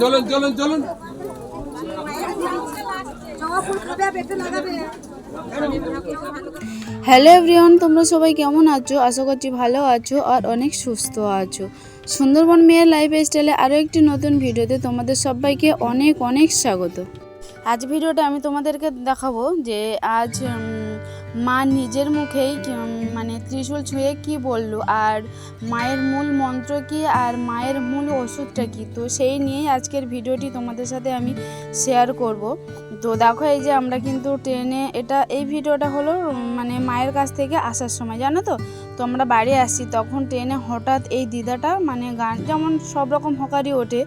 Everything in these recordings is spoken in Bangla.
চলুন চলুন চলুন। হ্যালো এভরিওয়ান, তোমরা সবাই কেমন আছো? আশা করছি ভালো আছো আর অনেক সুস্থ আছো। সুন্দরবন মেয়ের লাইফ স্টাইলে আরও একটি নতুন ভিডিওতে তোমাদের সবাইকে অনেক অনেক স্বাগত। আজ ভিডিওটা আমি তোমাদেরকে দেখাবো যে আজ মা নিজের মুখেই মানে ত্রিশূল ছুঁয়ে কি বলল? আর মায়ের মূল মন্ত্র কি? আর মায়ের মূল ওষুধটা কি? তো সেই নিয়েই আজকের ভিডিওটি তোমাদের সাথে আমি শেয়ার করব। তো দেখো, এই যে আমরা কিন্তু ট্রেনে এটা, এই ভিডিওটা হলো মানে মায়ের কাছ থেকে আসার সময়, জানো তো? তো আমরা বাড়ি আসছি, তখন ট্রেনে হঠাৎ এই দিদাটা মানে গান যেমন সব রকম হকারি ওঠে,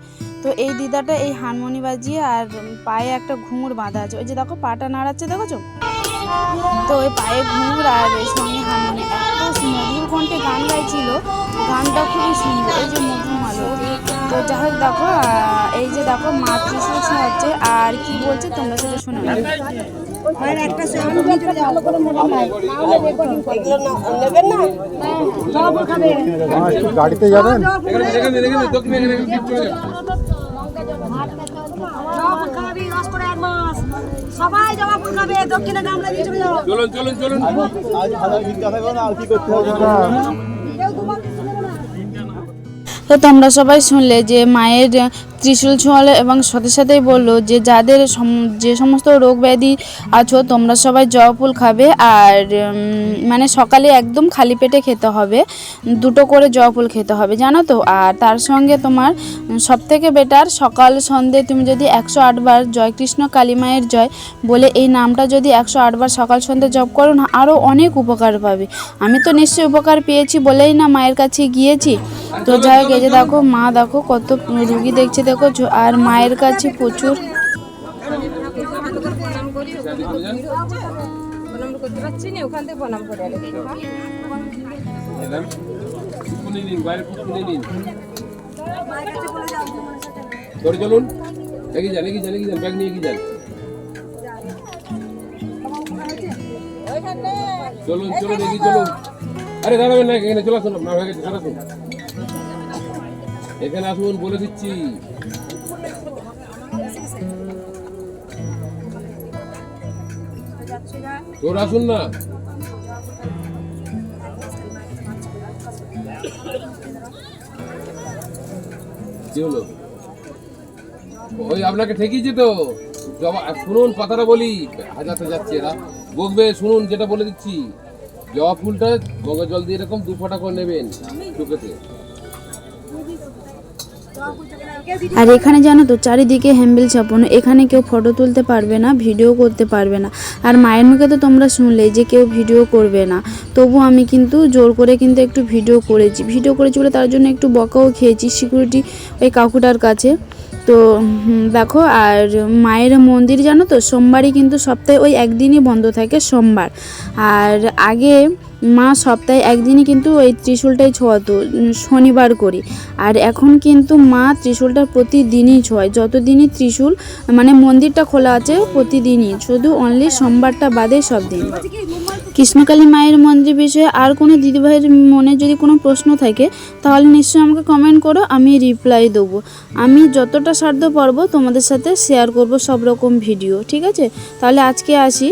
তো এই দিদাটা এই হারমোনি বাজিয়ে আর পায়ে একটা ঘুঙুর বাঁধা আছে। ওই যে দেখো, পাটা নাড়াচ্ছে, দেখেছ? তো ওই পায়ে ঘুঙুর আর সঙ্গে হারমোনি এত মধুর কণ্ঠে গান গাইছিল গানটা খুবই সুন্দর এই যে মধুমালো তো যাই হোক দেখো এই যে দেখো মা ত্রিশুল হচ্ছে আর কি বলছে তোমরা সেটা শুনে নাও। হ্যাঁ, একটু গাড়িতে যাবেন জবা ফুল খাবি রস করে এক মাস। সবাই জবা ফুল খাবে দক্ষিণে গামলা দিয়ে চলে যাও। চলুন চলুন চলুন। কেউ দুবার কিছু নেবে না। তো তোমরা সবাই শুনলে যে মায়ের ত্রিশূল ছোঁয়ালো এবং সাথে সাথেই বলল যে যাদের যে সমস্ত রোগ ব্যাধি আছো, তোমরা সবাই জবা ফুল খাবে আর মানে সকালে একদম খালি পেটে খেতে হবে। দুটো করে জবা ফুল খেতে হবে, জানো তো? আর তার সঙ্গে তোমার সব থেকে বেটার সকাল সন্ধে তুমি যদি একশো আটবার জয় কৃষ্ণ কালী মায়ের জয় বলে এই নামটা যদি একশো আটবার সকাল সন্ধে জপ করো না আরও অনেক উপকার পাবে। আমি তো নিশ্চয়ই উপকার পেয়েছি বলেই না মায়ের কাছে গিয়েছি। তো যাই হোক, এই যে দেখো, মা দেখো কত রুগী দেখছে দেখো আর মায়ের কাছে প্রচুর। চলুন। ব্যাগ নিয়ে চলুন চলুন চলুন। আরে দাঁড়াবেন না, এখানে চলে আসুন না হয়ে গেছে চলে আসুন এখানে আসুন, বলে দিচ্ছি। তোর আসুন না। কি হলো? ওই আপনাকে ঠেকিয়েছে তো। জবা, শুনুন কথাটা বলি, হাজাতে যাচ্ছে এরা। বকবে, শুনুন যেটা বলে দিচ্ছি। জবা ফুলটা গঙ্গা জল দিয়ে এরকম দু ফোঁটা করে নেবেন চোখেতে আর এখানে জানো তো চারিদিকে হ্যাম্বেল ছাপানো, এখানে কেউ ফটো তুলতে পারবে না, ভিডিও করতে পারবে না। আর মায়ের মুখে তো তোমরা শুনলেই যে কেউ ভিডিও করবে না। তবু আমি কিন্তু জোর করে কিন্তু একটু ভিডিও করেছি। ভিডিও করেছি বলে তার জন্য একটু বকাও খেয়েছি সিকিউরিটি ওই কাকুটার কাছে। তো দেখো, আর মায়ের মন্দির জানো তো, সোমবারই কিন্তু সপ্তাহে ওই একদিনই বন্ধ থাকে, সোমবার। আর আগে মা সপ্তাহে একদিনই কিন্তু ওই ত্রিশূলটাই ছোঁয়াতো শনিবার করি। আর এখন কিন্তু মা ত্রিশূলটা প্রতিদিনই ছোঁয়ায় যতদিনই ত্রিশূল মানে মন্দিরটা খোলা আছে, প্রতিদিনই। শুধু অনলি সোমবারটা বাদে সব দিন কৃষ্ণকালী মায়ের মন্দির বিষয়ে আর কোনো দিদিভাইয়ের মনে যদি কোনো প্রশ্ন থাকে, তাহলে নিশ্চয়ই আমাকে কমেন্ট করো, আমি রিপ্লাই দেবো। আমি যতটা সাধ্য পারব তোমাদের সাথে শেয়ার করব সব রকম ভিডিও ঠিক আছে? তাহলে আজকে আসি।